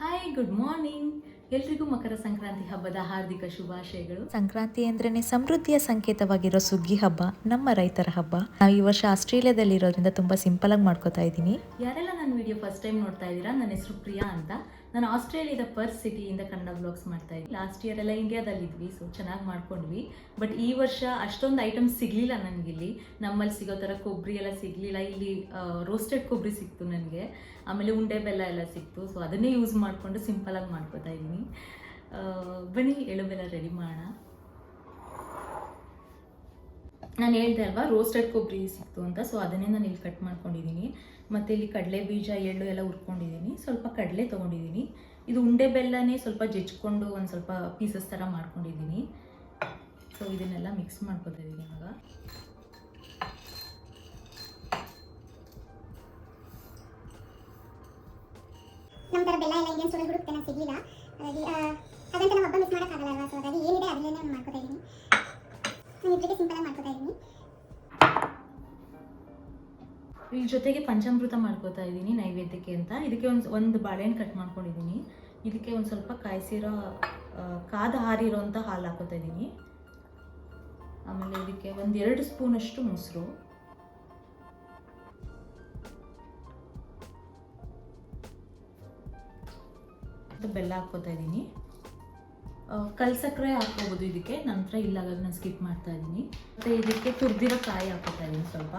Hi good morning ಎಲ್ರಿಗೂ ಮಕರ ಸಂಕ್ರಾಂತಿ ಹಬ್ಬದ ಹಾರ್ದಿಕ ಶುಭಾಶಯಗಳು. ಸಂಕ್ರಾಂತಿ ಅಂದ್ರೇನೆ ಸಮೃದ್ಧಿಯ ಸಂಕೇತವಾಗಿರೋ ಸುಗ್ಗಿ ಹಬ್ಬ ನಮ್ಮ ರೈತರ ಹಬ್ಬ. ನಾವು ಈ ವರ್ಷ ಆಸ್ಟ್ರೇಲಿಯಾದಲ್ಲಿ ಇರೋದ್ರಿಂದ ತುಂಬಾ ಸಿಂಪಲ್ ಆಗಿ ಮಾಡ್ಕೋತಾ ಇದ್ದೀನಿ ಯಾರೆಲ್ಲ ನನ್ನ ವಿಡಿಯೋ ಫಸ್ಟ್ ಟೈಮ್ ನೋಡ್ತಾ ಇದ್ದೀರಾ? ನನ್ನ ಹೆಸರು ಪ್ರಿಯಾ ಅಂತ. ನಾನು ಆಸ್ಟ್ರೇಲಿಯಾದ ಪರ್ಸ್ ಸಿಟಿಯಿಂದ ಕನ್ನಡ ಬ್ಲಾಗ್ಸ್ ಮಾಡ್ತಾ ಇದ್ದೀನಿ. ಲಾಸ್ಟ್ ಇಯರ್ ಎಲ್ಲ ಇಂಡಿಯಾದಲ್ಲಿದ್ವಿ ಸೊ ಚೆನ್ನಾಗಿ ಮಾಡ್ಕೊಂಡ್ವಿ. ಬಟ್ ಈ ವರ್ಷ ಅಷ್ಟೊಂದು ಐಟಮ್ ಸಿಗಲಿಲ್ಲ ನನಗಿಲ್ಲಿ. ನಮ್ಮಲ್ಲಿ ಸಿಗೋ ಥರ ಕೊಬ್ಬರಿ ಎಲ್ಲ ಸಿಗಲಿಲ್ಲ. ಇಲ್ಲಿ ರೋಸ್ಟೆಡ್ ಕೊಬ್ಬರಿ ಸಿಕ್ತು ನನಗೆ. ಆಮೇಲೆ ಉಂಡೆ ಬೆಲ್ಲ ಎಲ್ಲ ಸಿಕ್ತು. ಸೊ ಅದನ್ನೇ ಯೂಸ್ ಮಾಡಿಕೊಂಡು ಸಿಂಪಲಾಗಿ ಮಾಡ್ಕೋತಾ ಇದ್ದೀನಿ. ಬನ್ನಿ ಎಳು ಬೆಲ್ಲ ರೆಡಿ ಮಾಡೋಣ. ನಾನು ಹೇಳ್ದೆ ಅಲ್ವಾ ರೋಸ್ಟೆಡ್ ಕೊಬ್ಬರಿ ಸಿಕ್ತು ಅಂತ ಸೊ ಅದನ್ನೇ ನಾನು ಇಲ್ಲಿ ಕಟ್ ಮಾಡ್ಕೊಂಡಿದ್ದೀನಿ ಮತ್ತು ಇಲ್ಲಿ ಕಡಲೆ ಬೀಜ, ಎಳ್ಳು ಎಲ್ಲ ಹುರ್ಕೊಂಡಿದ್ದೀನಿ ಸ್ವಲ್ಪ ಕಡಲೆ ತೊಗೊಂಡಿದ್ದೀನಿ ಇದು ಉಂಡೆ ಬೆಲ್ಲನೇ ಸ್ವಲ್ಪ ಜಜ್ಕೊಂಡು ಒಂದು ಸ್ವಲ್ಪ ಪೀಸಸ್ ಥರ ಮಾಡ್ಕೊಂಡಿದ್ದೀನಿ ಸೊ ಇದನ್ನೆಲ್ಲ ಮಿಕ್ಸ್ ಮಾಡ್ಕೋತಾ ಇದ್ದೀನಿ ಇವಾಗ. ನಮ್ಮ ಥರ ಬೆಲ್ಲ ಎಲ್ಲ ಹಬ್ಬ ಮಿಸ್ ಮಾಡೋಕ್ಕಾಗಲ್ಲ ಅಲ್ವಾ? ಸೊ ಹಾಗಾಗಿ ಏನಿದೆ ಅದನ್ನೇ ನಾನು ಮಾಡ್ಕೊತಾ ಇದ್ದೀನಿ ನಾನು ಸಿಂಪಲಾಗಿ ಮಾಡ್ಕೊತಾ ಇದ್ದೀನಿ. ಈ ಜೊತೆಗೆ ಪಂಚಾಮೃತ ಮಾಡ್ಕೋತಾ ಇದ್ದೀನಿ ನೈವೇದ್ಯಕ್ಕೆ ಅಂತ. ಇದಕ್ಕೆ ಒಂದು ಒಂದು ಬಾಳೆಹಣ್ಣು ಕಟ್ ಮಾಡ್ಕೊಂಡಿದ್ದೀನಿ. ಇದಕ್ಕೆ ಒಂದು ಸ್ವಲ್ಪ ಕಾಯಿಸಿರೋ ಕಾದ ಹಾರಿರೋಂಥ ಹಾಲು ಹಾಕೋತಾ ಇದ್ದೀನಿ. ಆಮೇಲೆ ಇದಕ್ಕೆ ಒಂದು ಎರಡು ಸ್ಪೂನಷ್ಟು ಮೊಸರು. ಬೆಲ್ಲ ಹಾಕ್ಕೋತಾ ಇದ್ದೀನಿ. ಕಲ್ ಸಕ್ಕರೆ ಹಾಕ್ಕೋಬೋದು. ಇದಕ್ಕೆ ನಂತರ ಇಲ್ಲಾಗ ನಾನು ಸ್ಕಿಪ್ ಮಾಡ್ತಾ ಇದ್ದೀನಿ ಮತ್ತೆ ಇದಕ್ಕೆ ತುರಿದಿರೋ ಕಾಯಿ ಹಾಕೋತಾ ಇದ್ದೀನಿ ಸ್ವಲ್ಪ.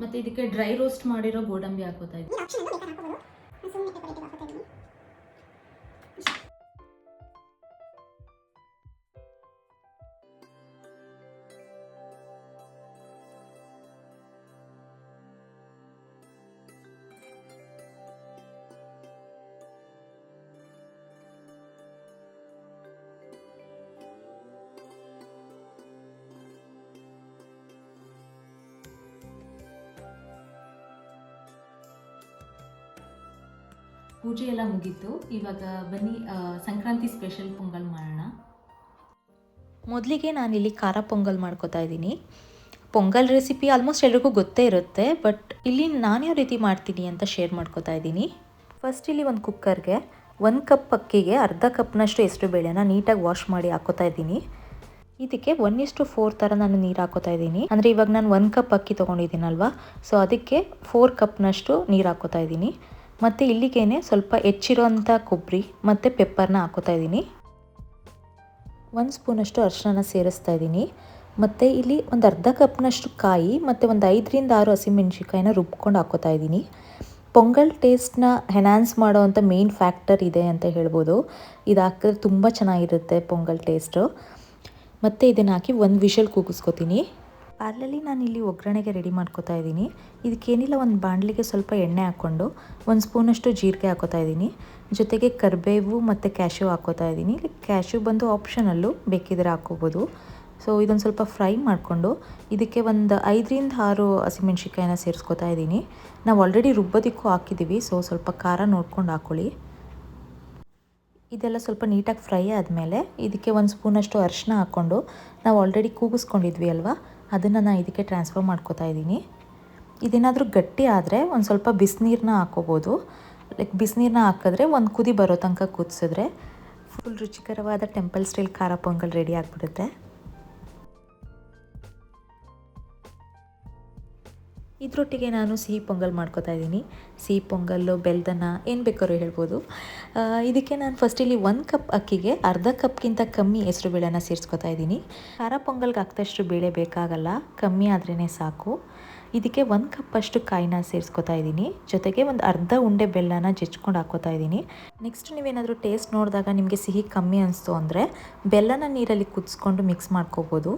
ಮತ್ತೆ ಇದಕ್ಕೆ ಡ್ರೈ ರೋಸ್ಟ್ ಮಾಡಿರೋ ಗೋಡಂಬಿ ಹಾಕೋತಾ ಇದ್ದೀನಿ ಪೂಜೆ ಎಲ್ಲ ಮುಗೀತು. ಇವಾಗ ಬನ್ನಿ ಸಂಕ್ರಾಂತಿ ಸ್ಪೆಷಲ್ ಪೊಂಗಲ್ ಮಾಡೋಣ. ಮೊದಲಿಗೆ ನಾನಿಲ್ಲಿ ಖಾರ ಪೊಂಗಲ್ ಮಾಡ್ಕೋತಾ ಇದ್ದೀನಿ. ಪೊಂಗಲ್ ರೆಸಿಪಿ ಆಲ್ಮೋಸ್ಟ್ ಎಲ್ರಿಗೂ ಗೊತ್ತೇ ಇರುತ್ತೆ ಬಟ್ ಇಲ್ಲಿ ನಾನು ಯಾವ ರೀತಿ ಮಾಡ್ತೀನಿ ಅಂತ ಶೇರ್ ಮಾಡ್ಕೋತಾ ಇದ್ದೀನಿ. ಫಸ್ಟ್ ಇಲ್ಲಿ ಒಂದು ಕುಕ್ಕರ್ಗೆ ಒಂದು ಕಪ್ ಅಕ್ಕಿಗೆ ಅರ್ಧ ಕಪ್ನಷ್ಟು ಹೆಸರು ಬೇಳೆನ ನೀಟಾಗಿ ವಾಶ್ ಮಾಡಿ ಹಾಕೋತಾ ಇದ್ದೀನಿ. ಇದಕ್ಕೆ ಒನ್ ಇಷ್ಟು ಫೋರ್ ಥರ ನಾನು ನೀರು ಹಾಕೋತಾ ಇದ್ದೀನಿ. ಅಂದರೆ ಇವಾಗ ನಾನು ಒನ್ ಕಪ್ ಅಕ್ಕಿ ತೊಗೊಂಡಿದ್ದೀನಲ್ವಾ ಸೊ ಅದಕ್ಕೆ ಫೋರ್ ಕಪ್ನಷ್ಟು ನೀರು ಹಾಕೋತಾ ಇದ್ದೀನಿ. ಮತ್ತು ಇಲ್ಲಿಗೇನೆ ಸ್ವಲ್ಪ ಹೆಚ್ಚಿರೋಂಥ ಕೊಬ್ಬರಿ ಮತ್ತು ಪೆಪ್ಪರ್ನ ಹಾಕೋತಾ ಇದ್ದೀನಿ. ಒಂದು ಸ್ಪೂನಷ್ಟು ಅರಿಶಿನ ಸೇರಿಸ್ತಾ ಇದ್ದೀನಿ. ಮತ್ತು ಇಲ್ಲಿ ಒಂದು ಅರ್ಧ ಕಪ್ನಷ್ಟು ಕಾಯಿ ಮತ್ತು ಒಂದು ಐದರಿಂದ ಆರು ಹಸಿಮೆಣ್ಸಿಕಾಯಿನ ರುಬ್ಕೊಂಡು ಹಾಕೋತಾ ಇದ್ದೀನಿ. ಪೊಂಗಲ್ ಟೇಸ್ಟ್ನ ಎನ್ಹಾನ್ಸ್ ಮಾಡೋವಂಥ ಮೇನ್ ಫ್ಯಾಕ್ಟರ್ ಇದೆ ಅಂತ ಹೇಳ್ಬೋದು. ಇದು ಹಾಕಿದ್ರೆ ತುಂಬ ಚೆನ್ನಾಗಿರುತ್ತೆ ಪೊಂಗಲ್ ಟೇಸ್ಟು ಮತ್ತು ಇದನ್ನು ಹಾಕಿ ಒಂದು ವಿಷಲ್ ಕೂಗಿಸ್ಕೊತೀನಿ ಅಲ್ಲಲ್ಲಿ ನಾನು ಇಲ್ಲಿ ಒಗ್ಗರಣೆಗೆ ರೆಡಿ ಮಾಡ್ಕೋತಾ ಇದ್ದೀನಿ. ಇದಕ್ಕೇನಿಲ್ಲ, ಒಂದು ಬಾಣಲಿಗೆ ಸ್ವಲ್ಪ ಎಣ್ಣೆ ಹಾಕ್ಕೊಂಡು, ಒಂದು ಸ್ಪೂನಷ್ಟು ಜೀರಿಗೆ ಹಾಕೋತಾ ಇದ್ದೀನಿ. ಜೊತೆಗೆ ಕರಿಬೇವು ಮತ್ತು ಕ್ಯಾಶ್ಯೂ ಹಾಕೋತಾ ಇದ್ದೀನಿ. ಕ್ಯಾಶ್ಯೂ ಬಂದು ಆಪ್ಷನಲ್ಲು ಬೇಕಿದ್ರೆ ಹಾಕೋಬೋದು ಸೊ, ಇದೊಂದು ಸ್ವಲ್ಪ ಫ್ರೈ ಮಾಡಿಕೊಂಡು, ಇದಕ್ಕೆ ಒಂದು ಐದರಿಂದ ಆರು ಹಸಿಮೆಣ್ಸಿಕಾಯಿನ ಸೇರಿಸ್ಕೊತಾ ಇದ್ದೀನಿ. ನಾವು ಆಲ್ರೆಡಿ ರುಬ್ಬೋದಿಕ್ಕೂ ಹಾಕಿದ್ದೀವಿ ಸೊ ಸ್ವಲ್ಪ ಖಾರ ನೋಡ್ಕೊಂಡು ಹಾಕ್ಕೊಳ್ಳಿ ಇದೆಲ್ಲ ಸ್ವಲ್ಪ ನೀಟಾಗಿ ಫ್ರೈ ಆದಮೇಲೆ, ಇದಕ್ಕೆ ಒಂದು ಸ್ಪೂನಷ್ಟು ಅರಿಶಿನ ಹಾಕ್ಕೊಂಡು, ನಾವು ಆಲ್ರೆಡಿ ಕೂಗಿಸ್ಕೊಂಡಿದ್ವಿ ಅಲ್ವಾ? ಅದನ್ನು ನಾನು ಇದಕ್ಕೆ ಟ್ರಾನ್ಸ್ಫರ್ ಮಾಡ್ಕೋತಾ ಇದ್ದೀನಿ. ಇದೇನಾದರೂ ಗಟ್ಟಿ ಆದರೆ ಒಂದು ಸ್ವಲ್ಪ ಬಿಸಿನೀರನ್ನ ಹಾಕೋಬೋದು. ಲೈಕ್ ಬಿಸಿನೀರನ್ನ ಹಾಕಿದ್ರೆ ಒಂದು ಕುದಿ ಬರೋ ತನಕ ಕುದಿಸಿದ್ರೆ ಫುಲ್ ರುಚಿಕರವಾದ ಟೆಂಪಲ್ ಸ್ಟೈಲ್ ಖಾರ ಪೊಂಗಲ್ ರೆಡಿ ಆಗಿಬಿಡುತ್ತೆ. ಇದರೊಟ್ಟಿಗೆ ನಾನು ಸಿಹಿ ಪೊಂಗಲ್ ಮಾಡ್ಕೋತಾ ಇದ್ದೀನಿ. ಸಿಹಿ ಪೊಂಗಲ್ಲು ಬೆಲ್ದನ ಏನು ಬೇಕಾದ್ರೂ ಹೇಳ್ಬೋದು. ಇದಕ್ಕೆ ನಾನು ಫಸ್ಟ್ ಇಲ್ಲಿ ಒಂದು ಕಪ್ ಅಕ್ಕಿಗೆ ಅರ್ಧ ಕಪ್ಗಿಂತ ಕಮ್ಮಿ ಹೆಸರು ಬೇಳೆನ ಸೇರಿಸ್ಕೊತಾ ಇದ್ದೀನಿ. ಖಾರ ಪೊಂಗಲ್ಗೆ ಹಾಕ್ತಷ್ಟು ಬೇಳೆ ಬೇಕಾಗಲ್ಲ, ಕಮ್ಮಿ ಆದ್ರೇ ಸಾಕು. ಇದಕ್ಕೆ ಒಂದು ಕಪ್ಪಷ್ಟು ಕಾಯಿನ ಸೇರಿಸ್ಕೊತಾ ಇದ್ದೀನಿ. ಜೊತೆಗೆ ಒಂದು ಅರ್ಧ ಉಂಡೆ ಬೆಲ್ಲನ ಜಜ್ಕೊಂಡು ಹಾಕೋತಾ ಇದ್ದೀನಿ. ನೆಕ್ಸ್ಟ್ ನೀವೇನಾದರೂ ಟೇಸ್ಟ್ ನೋಡಿದಾಗ ನಿಮಗೆ ಸಿಹಿ ಕಮ್ಮಿ ಅನಿಸ್ತು ಅಂದರೆ ಬೆಲ್ಲನ ನೀರಲ್ಲಿ ಕುದಿಸ್ಕೊಂಡು ಮಿಕ್ಸ್ ಮಾಡ್ಕೋಬೋದು.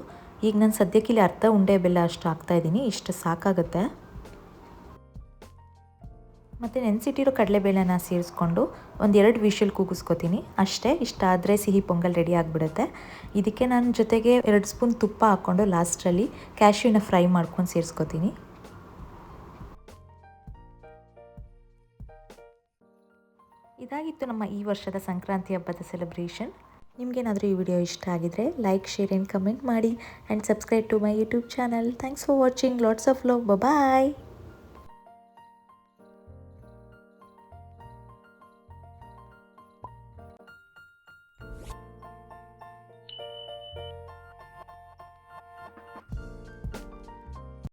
ಈಗ ನಾನು ಸದ್ಯಕ್ಕೆ ಇಲ್ಲಿ ಅರ್ಧ ಉಂಡೆ ಬೆಲ್ಲ ಅಷ್ಟು ಹಾಕ್ತಾಯಿದ್ದೀನಿ ಇಷ್ಟು ಸಾಕಾಗುತ್ತೆ. ಮತ್ತು ನೆನೆಸಿಟ್ಟಿರೋ ಕಡಲೆಬೇಳೆನ ಸೇರಿಸ್ಕೊಂಡು ಒಂದು ಎರಡು ವಿಷಲ್ ಕೂಗಿಸ್ಕೊತೀನಿ. ಅಷ್ಟೇ, ಇಷ್ಟ ಆದರೆ ಸಿಹಿ ಪೊಂಗಲ್ ರೆಡಿ ಆಗಿಬಿಡುತ್ತೆ. ಇದಕ್ಕೆ ನಾನು ಜೊತೆಗೆ ಎರಡು ಸ್ಪೂನ್ ತುಪ್ಪ ಹಾಕ್ಕೊಂಡು ಲಾಸ್ಟಲ್ಲಿ ಕ್ಯಾಶ್ಯೂನ ಫ್ರೈ ಮಾಡ್ಕೊಂಡು ಸೇರಿಸ್ಕೊತೀನಿ. ಇದಾಗಿತ್ತು ನಮ್ಮ ಈ ವರ್ಷದ ಸಂಕ್ರಾಂತಿ ಹಬ್ಬದ ಸೆಲೆಬ್ರೇಷನ್. ನಿಮಗೇನಾದರೂ ಈ ವಿಡಿಯೋ ಇಷ್ಟ ಆಗಿದರೆ ಲೈಕ್, ಶೇರ್ ಆ್ಯಂಡ್ ಕಮೆಂಟ್ ಮಾಡಿ. And subscribe to my YouTube channel. Thanks for watching. Lots of love. Bye